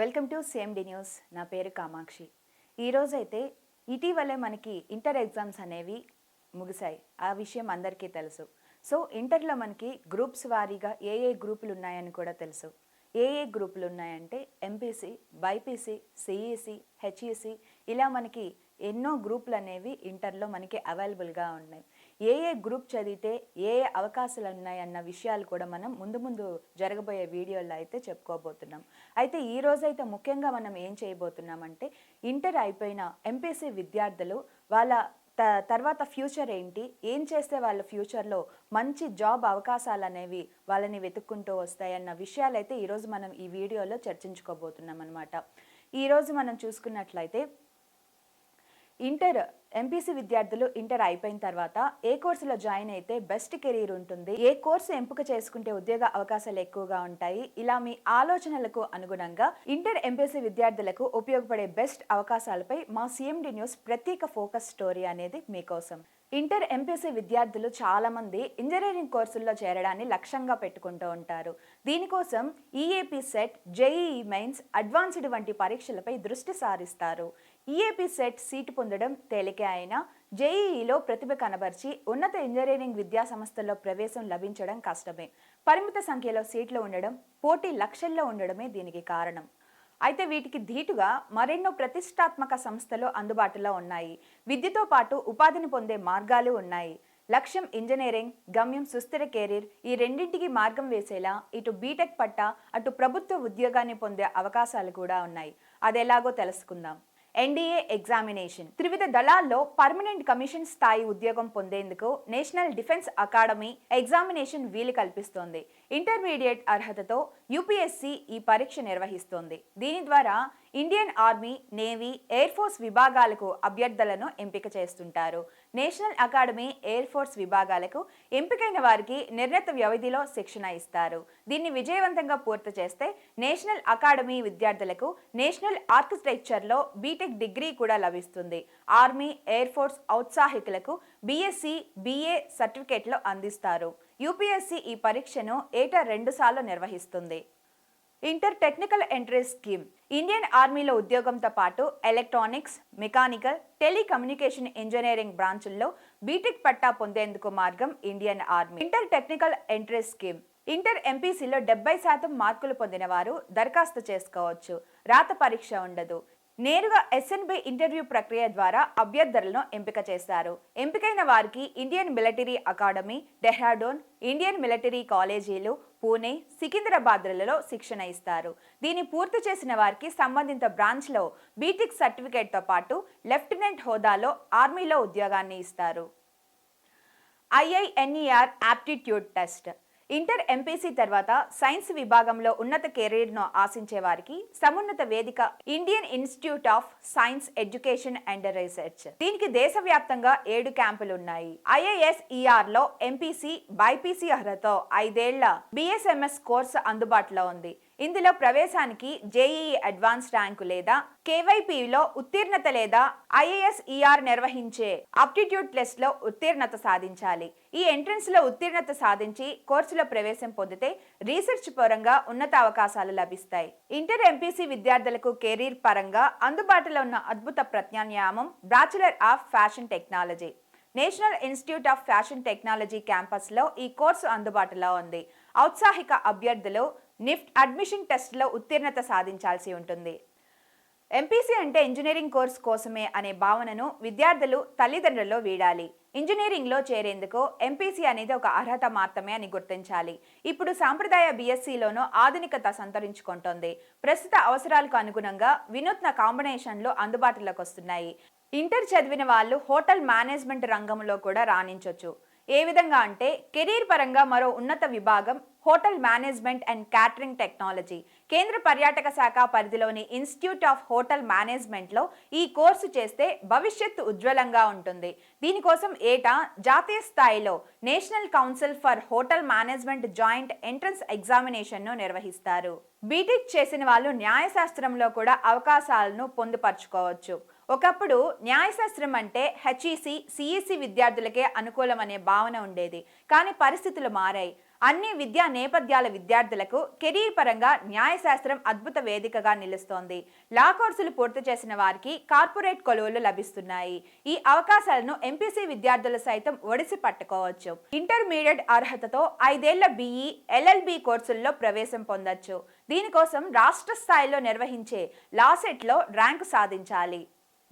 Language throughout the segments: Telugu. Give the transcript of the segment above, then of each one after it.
వెల్కమ్ టు సిఎండి న్యూస్ నా పేరు కామాక్షి. ఈరోజైతే ఇటీవలే మనకి ఇంటర్ ఎగ్జామ్స్ అనేవి ముగిశాయి. ఆ విషయం అందరికీ తెలుసు. సో ఇంటర్లో మనకి గ్రూప్స్ వారీగా ఏ ఏ గ్రూపులు ఉన్నాయని కూడా తెలుసు. ఏ ఏ గ్రూపులు ఉన్నాయంటే ఎంపీసీ బైపీసీ సిఈసి హెచ్ఈసి ఇలా మనకి ఎన్నో గ్రూపులు అనేవి ఇంటర్లో మనకి అవైలబుల్గా ఉన్నాయి. ఏ ఏ గ్రూప్ చదివితే ఏ ఏ అవకాశాలు ఉన్నాయన్న విషయాలు కూడా మనం ముందు ముందు జరగబోయే వీడియోల్లో అయితే చెప్పుకోబోతున్నాం. అయితే ఈ రోజైతే ముఖ్యంగా మనం ఏం చేయబోతున్నామంటే ఇంటర్ అయిపోయిన ఎంపీసీ విద్యార్థులు వాళ్ళ త తర్వాత ఫ్యూచర్ ఏంటి ఏం చేస్తే వాళ్ళ ఫ్యూచర్లో మంచి జాబ్ అవకాశాలు అనేవి వాళ్ళని వెతుక్కుంటూ వస్తాయన్న విషయాలైతే ఈరోజు మనం ఈ వీడియోలో చర్చించుకోబోతున్నాం అనమాట ఈరోజు మనం చూసుకున్నట్లయితే ఇంటర్ ఎంపీసీ విద్యార్థులు ఇంటర్ అయిపోయిన తర్వాత ఏ కోర్సులో జాయిన్ అయితే బెస్ట్ కెరీర్ ఉంటుంది ఏ కోర్సు ఎంపిక చేసుకుంటే ఉద్యోగ అవకాశాలు ఎక్కువగా ఉంటాయి ఇలా మీ ఆలోచనలకు అనుగుణంగా ఇంటర్ ఎంపీసీ విద్యార్థులకు ఉపయోగపడే బెస్ట్ అవకాశాలపై మా సిఎండి న్యూస్ ప్రత్యేక ఫోకస్ స్టోరీ అనేది మీకోసం. ఇంటర్ ఎంపీసీ విద్యార్థులు చాలామంది ఇంజనీరింగ్ కోర్సుల్లో చేరడాన్ని లక్ష్యంగా పెట్టుకుంటూ ఉంటారు. దీనికోసం EAP CET JEE Mains Advanced వంటి పరీక్షలపై దృష్టి సారిస్తారు. ఈఏపీ సెట్ సీటు పొందడం తేలికే అయినా జేఈఈలో ప్రతిభ కనబర్చి ఉన్నత ఇంజనీరింగ్ విద్యా సంస్థల్లో ప్రవేశం లభించడం కష్టమే. పరిమిత సంఖ్యలో సీట్లు ఉండడం పోటీ లక్షల్లో ఉండడమే దీనికి కారణం. అయితే వీటికి ధీటుగా మరెన్నో ప్రతిష్టాత్మక సంస్థలు అందుబాటులో ఉన్నాయి. విద్యతో పాటు ఉపాధిని పొందే మార్గాలు ఉన్నాయి. లక్ష్యం ఇంజనీరింగ్ గమ్యం సుస్థిర కెరీర్ ఈ రెండింటికి మార్గం వేసేలా ఇటు బీటెక్ పట్ట అటు ప్రభుత్వ ఉద్యోగాన్ని పొందే అవకాశాలు కూడా ఉన్నాయి. అదెలాగో తెలుసుకుందాం. ఎన్డీఏ ఎగ్జామినేషన్ త్రివిధ దళాల్లో పర్మనెంట్ కమిషన్ స్థాయి ఉద్యోగం పొందేందుకు నేషనల్ డిఫెన్స్ అకాడమీ ఎగ్జామినేషన్ వీలు కల్పిస్తోంది. ఇంటర్మీడియట్ అర్హతతో యూపీఎస్సీ ఈ పరీక్ష నిర్వహిస్తోంది. దీని ద్వారా Indian Army Navy Air Force విభాగాలకు అభ్యర్థులను ఎంపిక చేస్తుంటారు. నేషనల్ అకాడమీ ఎయిర్ ఫోర్స్ విభాగాలకు ఎంపికైన వారికి నిర్ణీత వ్యవధిలో శిక్షణ ఇస్తారు. దీన్ని విజయవంతంగా పూర్తి చేస్తే నేషనల్ అకాడమీ విద్యార్థులకు నేషనల్ ఆర్కిటెక్చర్లో బీటెక్ డిగ్రీ కూడా లభిస్తుంది. ఆర్మీ ఎయిర్ ఫోర్స్ ఔత్సాహికులకు బీఎస్సీ బీఏ సర్టిఫికేట్లు అందిస్తారు. యూపీఎస్సీ ఈ పరీక్షను ఏటా రెండుసార్లు నిర్వహిస్తుంది. Inter technical entry scheme Indian ఆర్మీలో ఉద్యోగంతో పాటు ఎలక్ట్రానిక్స్ మెకానికల్ టెలికమ్యూనికేషన్ ఇంజనీరింగ్ బ్రాంచుల్లో బీటెక్ పట్టా పొందేందుకు మార్గం Indian Army. Inter technical entry scheme inter ఎంపీసీలో డెబ్బై శాతం మార్కులు పొందిన వారు దరఖాస్తు చేసుకోవచ్చు. రాత పరీక్ష ఉండదు. నేరుగా ఎస్ఎన్బి ఇంటర్వ్యూ ప్రక్రియ ద్వారా అభ్యర్థులను ఎంపిక చేస్తారు. ఎంపికైన వారికి Indian Military Academy Dehradun Indian Military కాలేజీలు పూణే సికింద్రాబాద్లలో శిక్షణ ఇస్తారు. దీన్ని పూర్తి చేసిన వారికి సంబంధిత బ్రాంచ్లో బీటెక్ సర్టిఫికేట్తో పాటు లెఫ్టినెంట్ హోదాలో ఆర్మీలో ఉద్యోగాన్ని ఇస్తారు. IISER aptitude test inter MPC తర్వాత సైన్స్ విభాగంలో ఉన్నత కెరీర్ను ఆశించే వారికి సమున్నత వేదిక Indian Institute of Science Education and Research. దీనికి దేశవ్యాప్తంగా ఏడు క్యాంపులు ఉన్నాయి ఐఏఎస్ ఈఆర్లో ఎంపీసీ బైపీసీ అర్హత ఐదేళ్ళ బిఎస్ఎంఎస్ కోర్సు అందుబాటులో ఉంది. ఇందులో ప్రవేశానికి జేఈఈ అడ్వాన్స్ ర్యాంకు లేదా కేవైపీలో ఉత్తీర్ణత లేదా ఐఏఎస్ ఈఆర్ నిర్వహించే ఆప్టిట్యూడ్ టెస్ట్లో ఉత్తీర్ణత సాధించాలి. ఈ ఎంట్రన్స్లో ఉత్తీర్ణత సాధించి కోర్సులో ప్రవేశం పొందితే రీసెర్చ్ పరంగా ఉన్నత అవకాశాలు లభిస్తాయి. ఇంటర్ ఎంపీసీ విద్యార్థులకు కెరీర్ పరంగా అందుబాటులో ఉన్న అద్భుత ప్రత్యామ్నాయం bachelor of fashion technology. National Institute of Fashion Technology క్యాంపస్లో ఈ కోర్సు అందుబాటులో ఉంది. ఔత్సాహిక అభ్యర్థులు నిఫ్ట్ అడ్మిషన్ టెస్ట్లో ఉత్తీర్ణత సాధించాల్సి ఉంటుంది. ఎంపీసీ అంటే ఇంజనీరింగ్ కోర్స్ కోసమే అనే భావనను విద్యార్థులు తల్లిదండ్రుల్లో వీడాలి. ఇంజనీరింగ్లో చేరేందుకు ఎంపీసీ అనేది ఒక అర్హత మాత్రమే అని గుర్తించాలి. ఇప్పుడు సాంప్రదాయ బీఎస్సీలోనూ ఆధునికత సంతరించుకుంటోంది. ప్రస్తుత అవసరాలకు అనుగుణంగా వినూత్న కాంబినేషన్లు అందుబాటులోకి వస్తున్నాయి. ఇంటర్ చదివిన వాళ్ళు హోటల్ మేనేజ్మెంట్ రంగంలో కూడా రాణించవచ్చు ఏ విధంగా అంటే కెరీర్ పరంగా మరో ఉన్నత విభాగం hotel management and catering technology. కేంద్ర పర్యాటక శాఖ పరిధిలోని ఇన్స్టిట్యూట్ ఆఫ్ హోటల్ మేనేజ్మెంట్లో ఈ కోర్సు చేస్తే భవిష్యత్తు ఉజ్వలంగా ఉంటుంది. దీనికోసం ఏటా జాతీయ స్థాయిలో National Council for Hotel Management Joint Entrance ఎగ్జామినేషన్ను నిర్వహిస్తారు. బీటెక్ చేసిన వాళ్ళు న్యాయశాస్త్రంలో కూడా అవకాశాలను పొందుపరచుకోవచ్చు. ఒకప్పుడు న్యాయశాస్త్రం అంటే హెచ్ఈసి సిఈసి విద్యార్థులకే అనుకూలం అనే భావన ఉండేది. కానీ పరిస్థితులు మారాయి. అన్ని విద్యా నేపథ్యాల విద్యార్థులకు కెరీర్ పరంగా న్యాయశాస్త్రం అద్భుత వేదికగా నిలుస్తోంది. లా కోర్సులు పూర్తి చేసిన వారికి కార్పొరేట్ కొలువులు లభిస్తున్నాయి. ఈ అవకాశాలను ఎంపీసీ విద్యార్థులు సైతం ఒడిసి పట్టుకోవచ్చు. ఇంటర్మీడియట్ అర్హతతో ఐదేళ్ళ బీఈ ఎల్ఎల్బి కోర్సుల్లో ప్రవేశం పొందొచ్చు. దీనికోసం రాష్ట్ర స్థాయిలో నిర్వహించే లాసెట్లో ర్యాంకు సాధించాలి.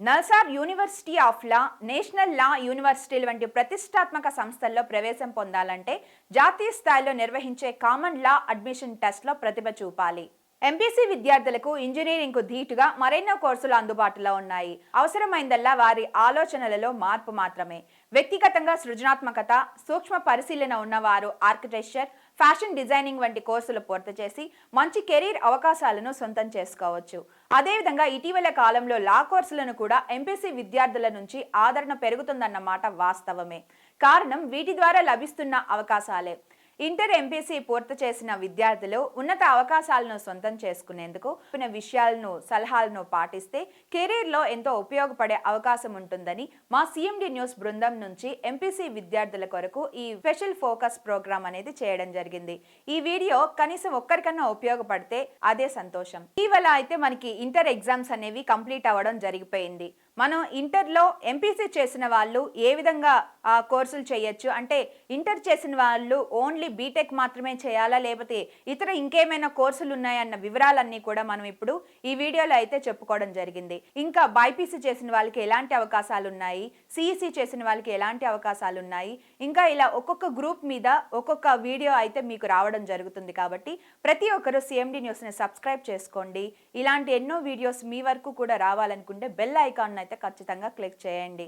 NALSAR University of Law National Law యూనివర్సిటీలు వంటి ప్రతిష్టాత్మక సంస్థల్లో ప్రవేశం పొందాలంటే జాతీయ స్థాయిలో నిర్వహించే కామన్ లా అడ్మిషన్ టెస్ట్లో ప్రతిభ చూపాలి. ఎంపీసీ విద్యార్థులకు ఇంజనీరింగ్కు ధీటుగా మరెన్నో కోర్సులు అందుబాటులో ఉన్నాయి. అవసరమైందల్లా వారి ఆలోచనలలో మార్పు మాత్రమే. వ్యక్తిగతంగా సృజనాత్మకత సూక్ష్మ పరిశీలన ఉన్నవారు ఆర్కిటెక్చర్ ఫ్యాషన్ డిజైనింగ్ వంటి కోర్సులు పూర్తి చేసి మంచి కెరీర్ అవకాశాలను సొంతం చేసుకోవచ్చు. అదేవిధంగా ఇటీవల కాలంలో లా కోర్సులను కూడా ఎంపీసీ విద్యార్థుల నుంచి ఆదరణ పెరుగుతుందన్నమాట వాస్తవమే. కారణం వీటి ద్వారా లభిస్తున్న అవకాశాలే. ఇంటర్ ఎంపీసీ పూర్తి చేసిన విద్యార్థులు ఉన్నత అవకాశాలను సొంతం చేసుకునేందుకు విషయాలను సలహాలను పాటిస్తే కెరీర్లో ఎంతో ఉపయోగపడే అవకాశం ఉంటుందని మా సీఎండి న్యూస్ బృందం నుంచి ఎంపీసీ విద్యార్థుల కొరకు ఈ స్పెషల్ ఫోకస్ ప్రోగ్రామ్ అనేది చేయడం జరిగింది. ఈ వీడియో కనీసం ఒక్కరికన్నా ఉపయోగపడితే అదే సంతోషం. ఇటీవల అయితే మనకి ఇంటర్ ఎగ్జామ్స్ అనేవి కంప్లీట్ అవ్వడం జరిగిపోయింది. మనం ఇంటర్లో ఎంపీసీ చేసిన వాళ్ళు ఏ విధంగా ఆ కోర్సులు చేయొచ్చు? అంటే ఇంటర్ చేసిన వాళ్ళు ఓన్లీ బీటెక్ మాత్రమే చేయాలా? లేకపోతే ఇతర ఇంకేమైనా కోర్సులు ఉన్నాయన్న వివరాలన్నీ కూడా మనం ఇప్పుడు ఈ వీడియోలో అయితే చెప్పుకోవడం జరిగింది. ఇంకా బైపీసీ చేసిన వాళ్ళకి ఎలాంటి అవకాశాలు ఉన్నాయి? సిఈసి చేసిన వాళ్ళకి ఎలాంటి అవకాశాలు ఉన్నాయి? ఇంకా ఇలా ఒక్కొక్క గ్రూప్ మీద ఒక్కొక్క వీడియో అయితే మీకు రావడం జరుగుతుంది కాబట్టి ప్రతి ఒక్కరూ సిఎండి న్యూస్ని సబ్స్క్రైబ్ చేసుకోండి. ఇలాంటి ఎన్నో వీడియోస్ మీ వరకు కూడా రావాలనుకుంటే బెల్ ఐకాన్ అయితే ఖచ్చితంగా క్లిక్ చేయండి.